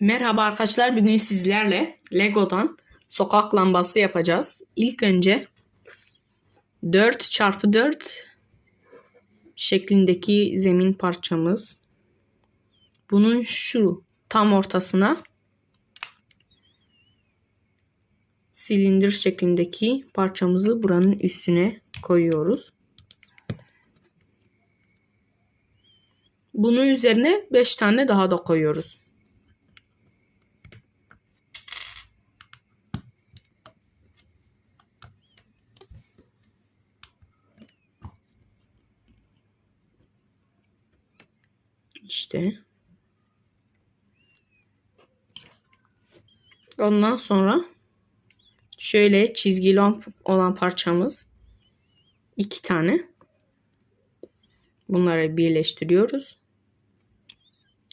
Merhaba arkadaşlar. Bugün sizlerle Lego'dan sokak lambası yapacağız. İlk önce 4 çarpı 4 şeklindeki zemin parçamız. Bunun şu tam ortasına silindir şeklindeki parçamızı buranın üstüne koyuyoruz. Bunun üzerine 5 tane daha da koyuyoruz. İşte. Ondan sonra şöyle çizgili olan parçamız iki tane. Bunları birleştiriyoruz.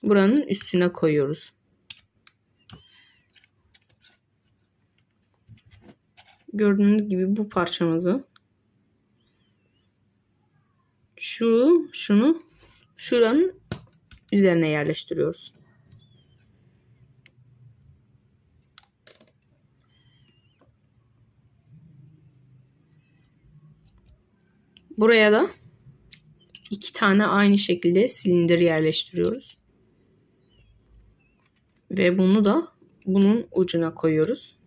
Buranın üstüne koyuyoruz. Gördüğünüz gibi bu parçamızı şu şunu şuranın üzerine yerleştiriyoruz. Buraya da iki tane aynı şekilde silindir yerleştiriyoruz. Ve bunu da bunun ucuna koyuyoruz.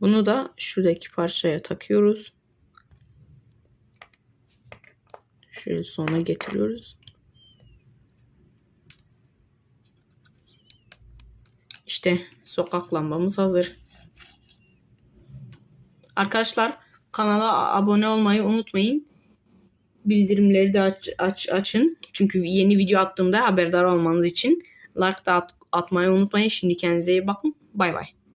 Bunu da şuradaki parçaya takıyoruz. Şöyle sona getiriyoruz. İşte sokak lambamız hazır. Arkadaşlar kanala abone olmayı unutmayın. Bildirimleri de aç, aç açın. Çünkü yeni video attığımda haberdar olmanız için like da at, atmayı unutmayın. Şimdi kendinize iyi bakın. Bay bay.